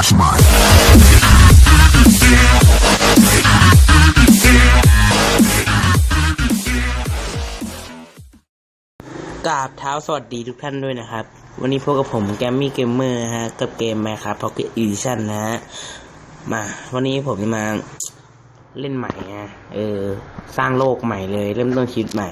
Flash Mine. กราบเท้าสวัสดีทุกท่านด้วยนะครับ วันนี้พบกับผมแกมมี่เกมเมอร์ฮะ กับเกมไหมครับพ็อกเก็ตอีดิชั่นนะฮะ มา วันนี้ผมจะมาเล่นใหม่นะเออ สร้างโลกใหม่เลย เริ่มต้นชีวิตใหม่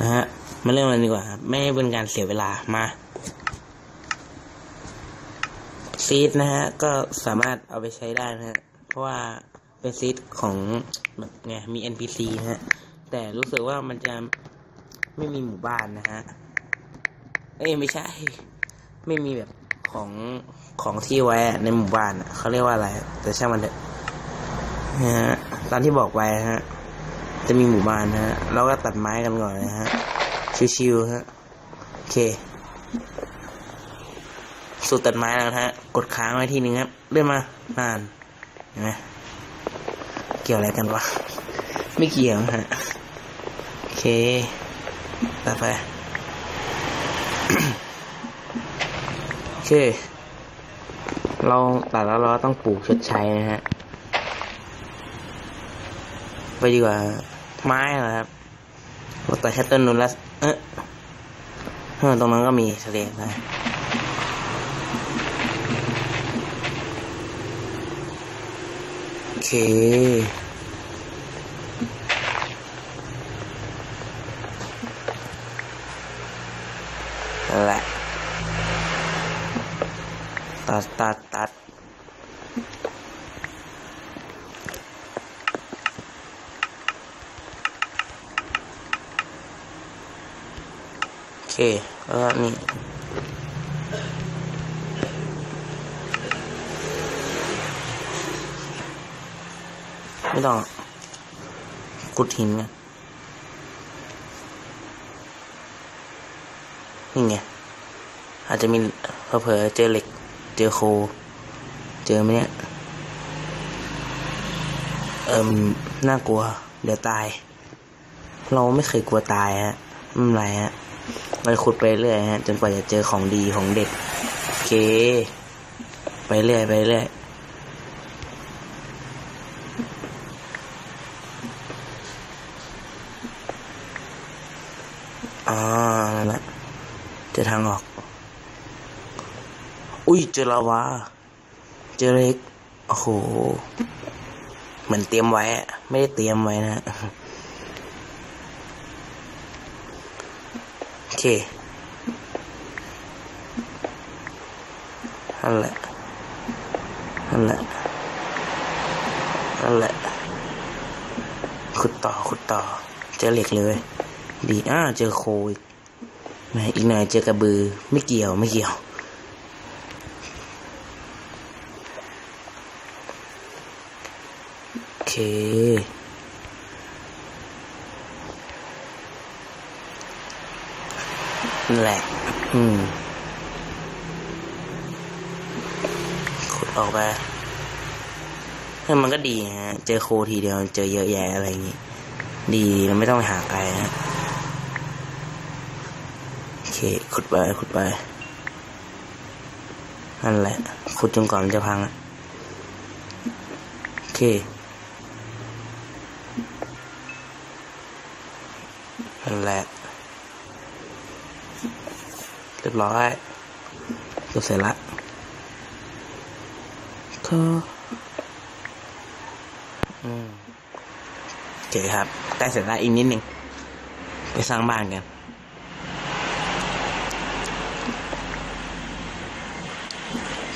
นะฮะ มาเริ่มกันดีกว่า ไม่ให้เป็นการเสียเวลามา ซีดนะฮะ ก็สามารถเอาไปใช้ได้นะฮะ เพราะว่าเป็นซีดของแบบไงมี NPC นะฮะ แต่รู้สึกว่ามันจะไม่มีหมู่บ้านนะฮะ เอ้ยไม่ใช่ ไม่มีแบบของของที่ไว้ในหมู่บ้านเขาเรียกว่าอะไร แต่ช่างมันเถอะนะฮะตามที่บอกไปฮะ จะมีหมู่บ้านนะฮะ เราก็ตัดไม้กันก่อนนะฮะ ชิวๆฮะ โอเค สูตรตัดไม้แล้วนะฮะ กดค้างไว้ทีนึงครับ เลื่อนมานานเห็นไหมเกี่ยวอะไรกันวะ ไม่เกี่ยวฮะ โอเคต่อไป โอเค เราตัดแล้วเราต้องปลูกชดใช้นะฮะ ไปดีกว่า ไม้เหรอครับเราตัดแค่ต้นนู้นแล้ว เอ๊ะเออตรงนั้นก็มีทะเลนะโอ เคนั่นแหละ ตัดตัดตัดโอเคแล้วก็นี่ ไม่ต้อง กุดหินกันนี่ไง อาจจะมีเผลอเจอเหล็ก เจอโค เจอไหมเนี่ย เอิมน่ากลัว เดี๋ยวตาย เราไม่เคยกลัวตายฮะไม่เป็นไรฮะเราขุดไปเรื่อยฮะ จนกว่าจะเจอของดีของเด็ดโอเค ไปเรื่อยไปเรื่อย อ่านั่นแหละเจอทางออก อุ้ยเจอลาวาเจอเล็กโอ้โหเหมือนเตรียมไว้ ไม่ได้เตรียมไว้นะโอเคนั่นแหละนั่นแหละนั่นแหละขุดต่อขุดต่อ เจอเหล็กเลย ดีอ่าเจอโคอีกแม่อีกหน่อยเจอกระบือ ไม่เกี่ยวไม่เกี่ยว โอเค แหละ อืม ขุดออกไปเฮ้ยมันก็ดีฮะ เจอโคทีเดียว เจอเยอะแยะอะไรอย่างงี้ ดีเราไม่ต้องไปหาไกลนะ เคขุดไปขุดไปนั่นแหละขุดจนก่อนจะพังอะโอเคนั่นแหละเรียบร้อยเกือบเสร็จละก็อืมโอเคครับใกล้เสร็จล้วอีกนิดหนึ่งไปสร้างบ้านกัน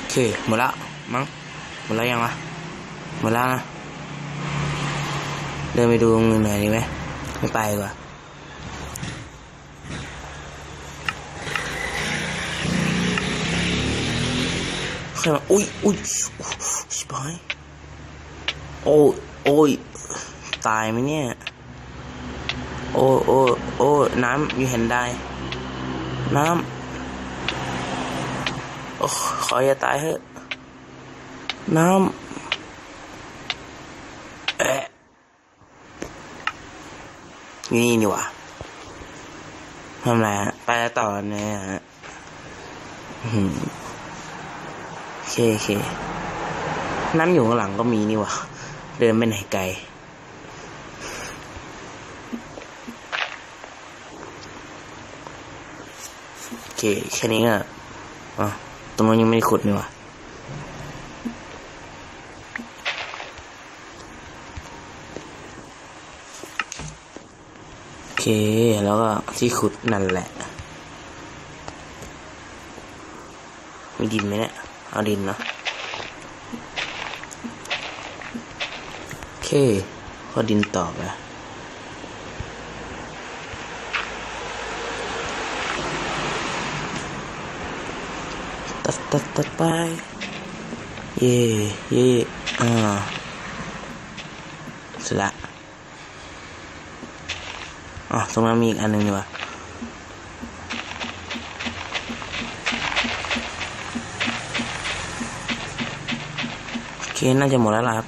โอ เค หมดล้วมั้งหมดแล้วยังวะหมดแล้วนะ เดินไปดูตรงนึงหน่อยดีไหมไม่ไปกว่าใครมาอุ้ยอุ้ยชิบหายโอ้ยโอ้ยตายไหมเนี่ย โอ้โอ้โอ้น้ำอยู่เห็นได้ น้ำ ขออย่าตายเถอะ น้ำเอ๊ะนี่นี่วะทำไรฮะ ไปต่อเนี่ยฮะโอเคโอเค น้ำอยู่ข้างหลังก็มีนี่วะเดินไปไหนไกลโอเคแค่นี้ก็อ๋อ รงนู้นยังไม่ได้ขุดนี่หวะโอเค แล้วก็ที่ขุดนั่นแหละ มีดินไหมเนี่ยเอาดินนะโอเค ก็ดินต่อไป ตัดตัดไป เย่เย่อ่าสร็จละอ๋อตรงนั้นมีอีกอันหนึ่งดีกว่าโอเค น่าจะหมดแล้วล่ะครับ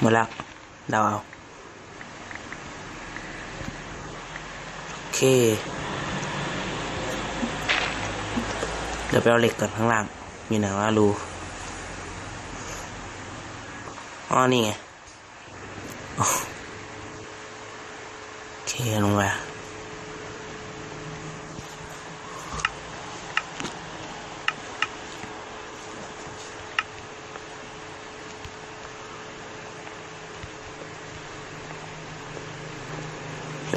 หมดแล้วเดาเอา โอ เคเดี๋ยวไปเอาเหล็กก่อนข้างล่าง มีไหนว่ารูอ๋อนี่ไง โอเคลงไป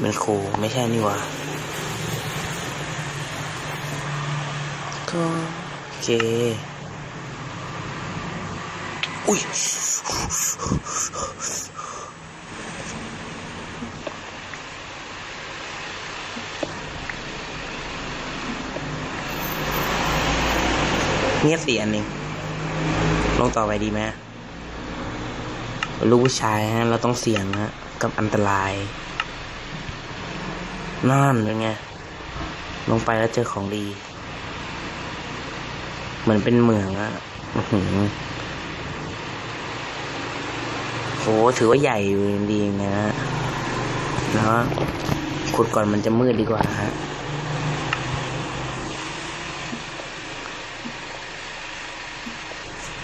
เห็นเป็นโคไม่ใช่นี่ว่าก็โอเค อุ้ยเงียบเสียนเองลงต่อไปดีไหมลูกผู้ชายฮะ เราต้องเสี่ยงฮะ กับอันตราย นั่นเป็นไง ลงไปแล้วเจอของดี เหมือนเป็นเหมืองอะอื้อหือโหถือว่าใหญ่อยู่ดีนะฮะขุดก่อนมันจะมืดดีกว่าฮะ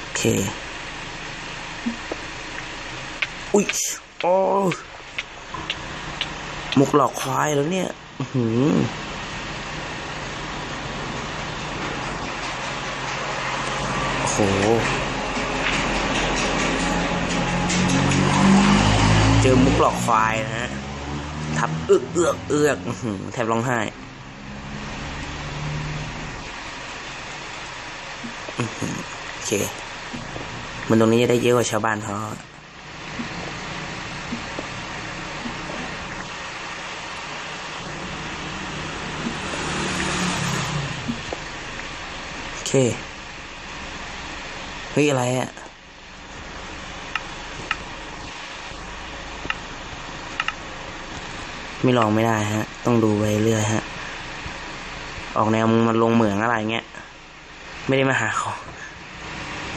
โอเค อุ้ยโอ้ มุกหลอกควายแล้วเนี่ยหืโห เจอมุกหลอกควายนะฮะ ทับเอือกเอือกเอือกอื้อหือแทบร้องไห้โอเค มันตรงนี้จะได้เยอะกว่าชาวบ้านเขา เฮ้ยอะไรอะไม่ลองไม่ได้ฮะ ต้องดูไปเรื่อยฮะ ออกแนวมึงมาลงเหมืองอะไรเงี้ย ไม่ได้มาหาของ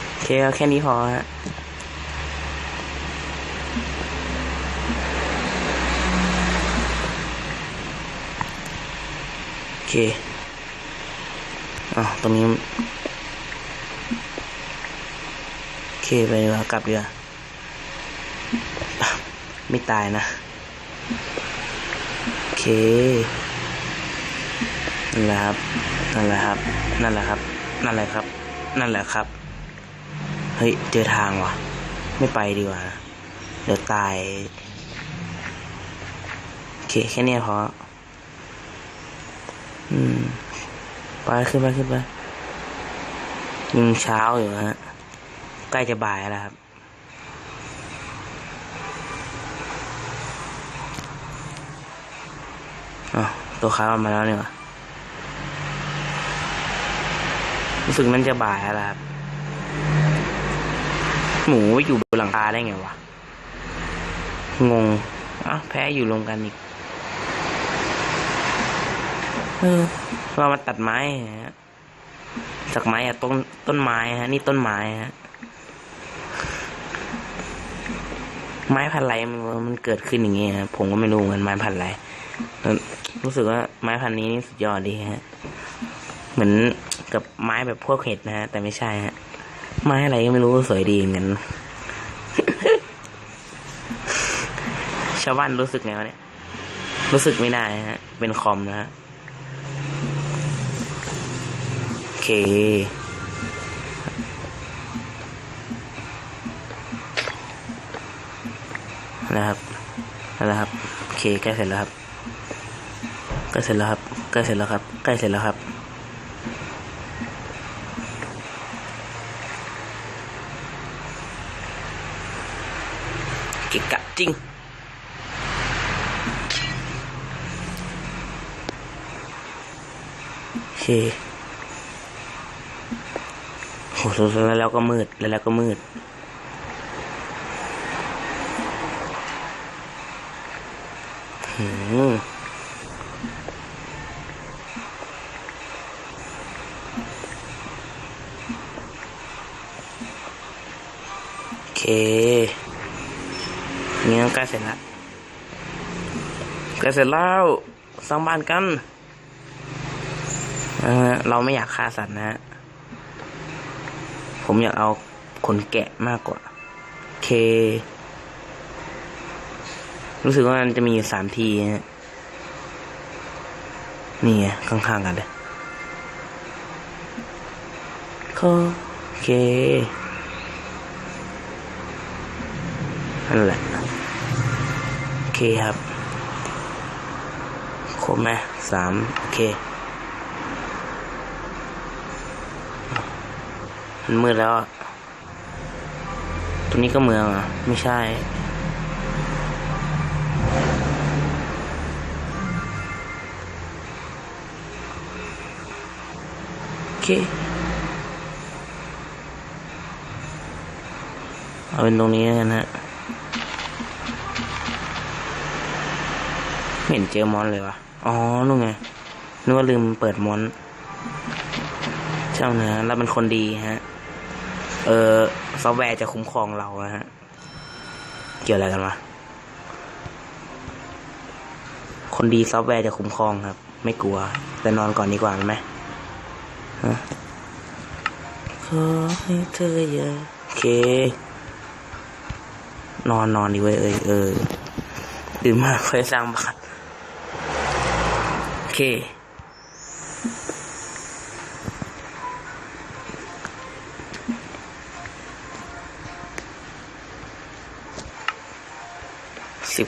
โอเคเอาแค่นี้พอฮะโอเค อ๋อตรงนี้โอเคไปดีกว่ากลับดีกว่าอะไม่ตายนะโอเคนั่นแหละครับ นั่นแหละครับ นั่นแหละครับ นั่นแหละครับ นั่นแหละครับ เฮ้ย เจอทางว่ะ ไม่ไปดีกว่า เดี๋ยวตาย โอเค แค่นี้พอ อืม ไปขึ้นไปขึ้นไปยังเช้าอยู่ฮะ ใกล้จะบ่ายแล้วครับ อ๋อตัวค้ามันมาแล้วเนี่หว่ารู้สึกมันจะบ่ายแล้วครับ หมูอยู่บนหลังคาได้ไงวะ งงอ้าวแพ้อยู่รวมกันอีก เรามาตัดไม้ฮะจากไม้อะต้นต้นไม้ฮะ นี่ต้นไม้ฮะไม้พันไรมันมันเกิดขึ้นอย่างเงี้ยผมก็ไม่รู้เหมือนไม้พันไรรู้สึกว่าไม้พันนี้นี่สุดยอดดีฮะ เหมือนกับไม้แบบพวกเห็ดนะฮะ แต่ไม่ใช่ฮะ ไม้อะไรก็ไม่รู้สวยดีเหมือนกันชาวบ้านรู้สึกไงวะเนี่ย รู้สึกไม่ได้ฮะ เป็นคอมนะฮะ โอ เค นะครับนั่นแหละครับโอเคใกล้เสร็จแล้วครับใกล้เสร็จแล้วครับใกล้เสร็จแล้วครับใกล้เสร็จแล้วครับเกะกะจริงโอเค แล้วแล้วก็มืดแล้วก็มืด หืมโอเคนี่ก็ใกล้เสร็จละใกล้เสร็จแล้วสร้างบ้านกันเเราไม่อยากฆ่าสัตว์นะฮะ ผมอยากเอาขนแกะมากกว่า เค รู้สึกว่ามันจะมีอยู่สามทีฮะนี่ไงข้างๆกันเลยโอเคนั่นแหละโอเคครับครบไหมสามโอเค มันมืดแล้วตรงนี้ก็เมืองอะ ไม่ใช่ โอเค เอาเป็นตรงนี้กันฮะไม่เห็นเจอมอนเลยวะอ๋อนู่นไงนึกว่าลืมเปิดมอนเจ้าเนื้อเราเป็นคนดีฮะ เออซอฟต์แวร์จะคุ้มครองเรานะฮะ เกี่ยวอะไรกันวะ คนดีซอฟต์แวร์จะคุ้มครองครับ ไม่กลัว แต่นอนก่อนดีกว่าไหมฮะขอให้เธออย่าโอเค นอนนอนดีเว้ยเอยเออดื่มมากค่อยสร้างบ้านโอเค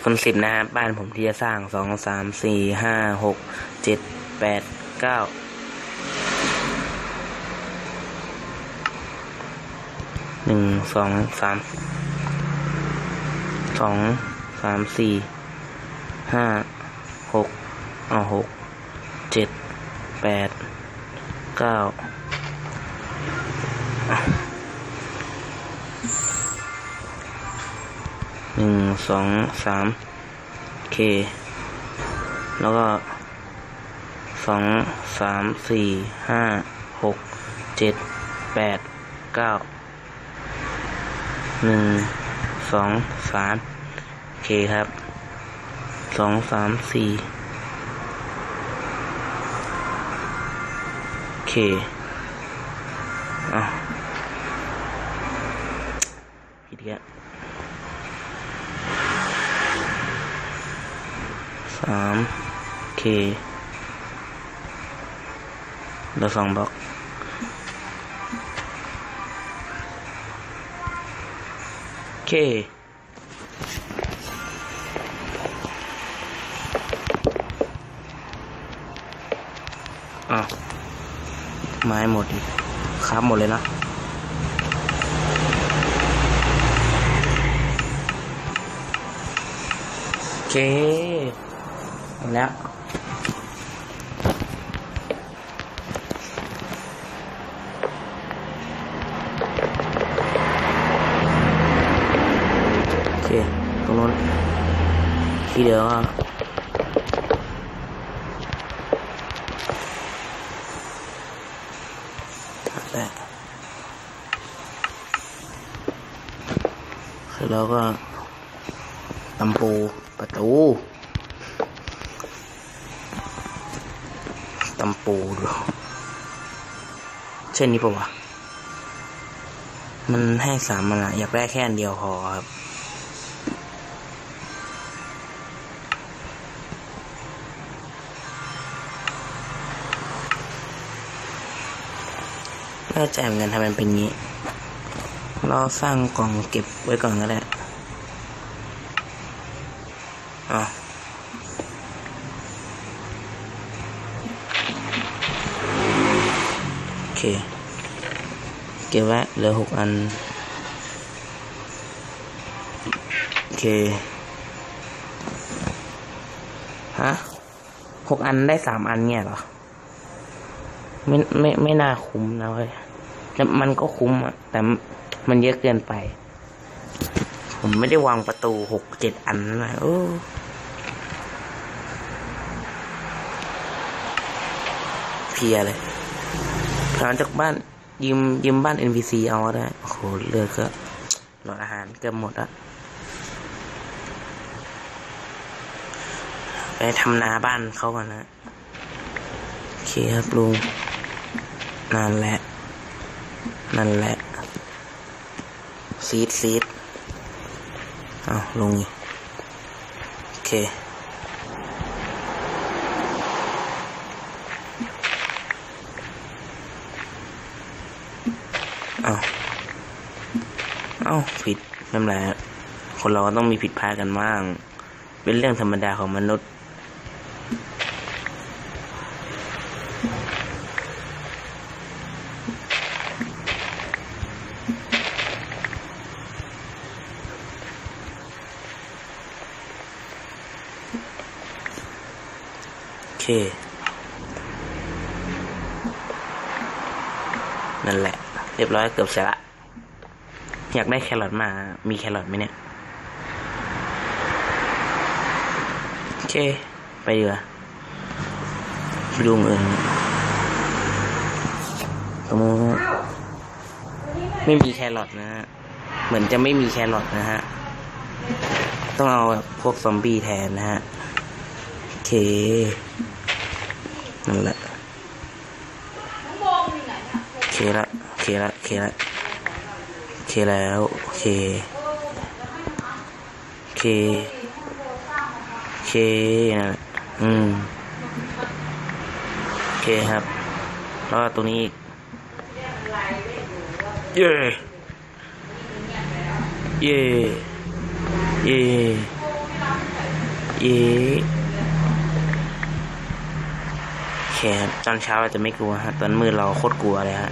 คนสิบนะครับบ้านผมที่จะสร้างสองสามสี่ห้าหกเจ็ดแปดเก้าหนึ่งสองสามสองสามสี่ห้าหกเอาหกเจ็ดแปดเก้า หนึ่งสองสามเค แล้วก็สองสามสี่ห้าหกเจ็ดแปดเก้าหนึ่งสองสามเคครับสองสามสี่โอเคอะผิดอีกแล้ว สามเคแล้วสองบล็อกโอเคอะไม้หมดครับหมดเลยนะโอเค แล้ว โอเค ตรงนู้นทีเดียวก็แต่เสร็จแล้วก็ตำปูประตู ตำปูดู เช่นนี้ปะวะ มันให้สามมันอะอยากได้แค่อันเดียวพอครับน่าใจเหมือนกันทำไมมันเป็นงี้ เราสร้างกล่องเก็บไว้ก่อนก็ได้อ๋อโอเค เก็บไว้เห ลือหกอัน โอเค ฮะหกอันได้สามอันเนี่ยเหรอ ไม่ไม่ไม่น่าคุ้มนะเว้ยแต่มันก็คุ้มอะแต่มันเยอะเกินไป ผมไม่ได้วางประตูหกเจ็ดอันนะโอ้เพียเลยหลังจากบ้าน ยืมยืมบ้าน NPC เอาก็ได้โอ้โหเลือก็หลอดอาหารเกือบหมดอะไปทำนาบ้านเขาก่อนนะโอเคครับลุงนั่นแหละ นั่นแหละซีดซีดเอาลุงโอเค เอาเอาผิดไม่นไรครับคนเราก็ต้องมีผิดพลาดกันบ้าง เป็นเรื่องธรรมดาของมนุษย์ โอเค นั่นแหละ เรียบร้อยเกือบเสร็จละ อยากได้แครอทมา มีแครอทไหมเนี่ย โอเค ไปดีกว่าดูเงินตรงนู้นไม่มีแครอทนะฮะ เหมือนจะไม่มีแครอทนะฮะ ต้องเอาพวกซอมบี้แทนนะฮะ โอเค นั่นแหละโอเคละ เคละโอเคละโอเคแล้วโอเคโอเคโอเคนะอืมโอเคครับ แล้วตรงนี้อีกเย้เย้เย้เย้โอเคครับตอนเช้าเราจะไม่กลัวฮะ ตอนมืดเราโคตรกลัวเลยฮะ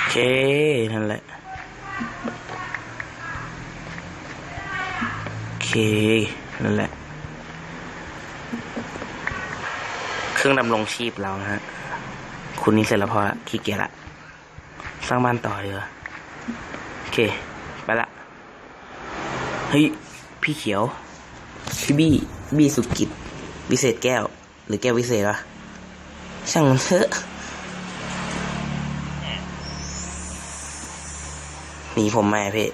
โอ เค นั่นแหละ โอเค นั่นแหละ เครื่องดำรงชีพเรานะฮะ คุณนี้เสร็จแล้วพอละขี้เกียจละ สร้างบ้านต่อเลยวโอเค ไปละ เฮ้ย พี่เขียว พี่บี้ บี้สุกิจ วิเศษแก้ว หรือแก้ววิเศษวะช่างมันเถอะ หนีผมมาพี่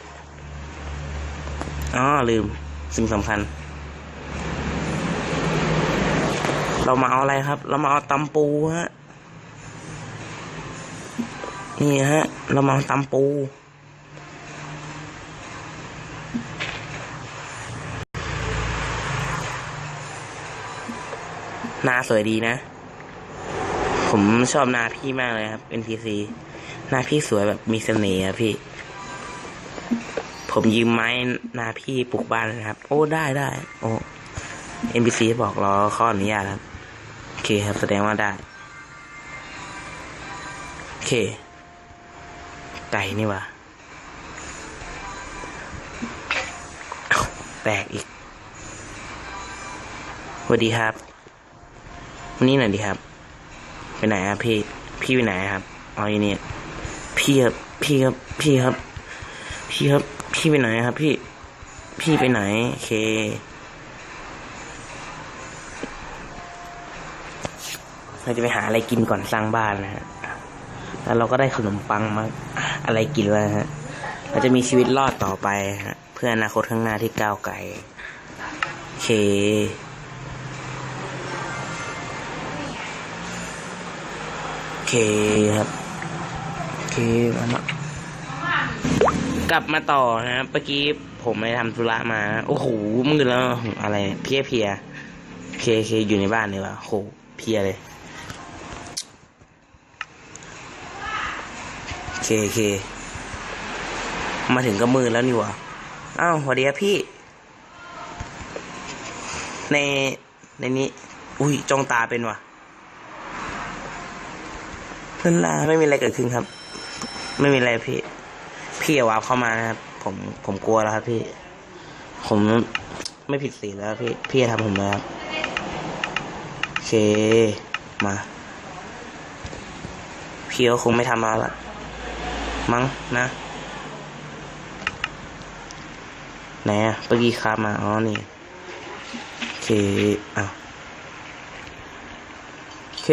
อ๋อลืม สิ่งสำคัญ เรามาเอาอะไรครับ เรามาเอาตำปูฮะ นี่ฮะ เรามาเอาตำปูนาสวยดีนะ ผมชอบนาพี่มากเลยครับ NPC นาพี่สวยแบบมีเสน่ห์อะพี่ ผมยืมไม้นาพี่ปลูกบ้านนะครับ โอ้ได้ได้ โอ้ NPC บอกรอข้ออนุญาตครับ โอเคครับแสดงว่าได้ โอเค ไก่นี่วะแตกอีกสวัสดีครับ วันนี้หน่อยดีครับ ไปไหนครับพี่ พี่ไปไหนครับ อ๋ออยู่นี่พี่ครับ พี่ครับ พี่ครับ พี่ครับ พี่ไปไหนครับ พี่ พี่ไปไหนเคเราจะไปหาอะไรกินก่อนสร้างบ้านนะฮะ แล้วเราก็ได้ขนมปังมาอะไรกินแล้วฮะ เราจะมีชีวิตรอดต่อไปฮะ เพื่ออนาคตข้างหน้าที่ก้าวไกลเคเคครับ เคมาแล้ว กลับมาต่อนะครับเมื่อกี้ผมไปทำธุระมา โอ้โหมืดแล้วอะไร เพียเพียเคเคอยู่ในบ้านนี่วะโหเพียเลยเคเค มาถึงก็มืดแล้วนี่วะอ้าวสวัสดีครับพี่ ในในนี้ อุ้ยจ้องตาเป็นวะเพื่อนลาไม่มีอะไรเกิดขึ้นครับ ไม่มีอะไรพี่ พี่อย่าวาร์ปเข้ามานะครับผมผมกลัวแล้วครับพี่ ผมไม่ผิดศีลแล้วพี่พี่จะทำผมแล้วครับโอเคมา พี่ก็คงไม่ทำแล้วละมั้งนะไหนอะเมื่อกี้ครับมาอ๋อนี่โอเคอะโอเค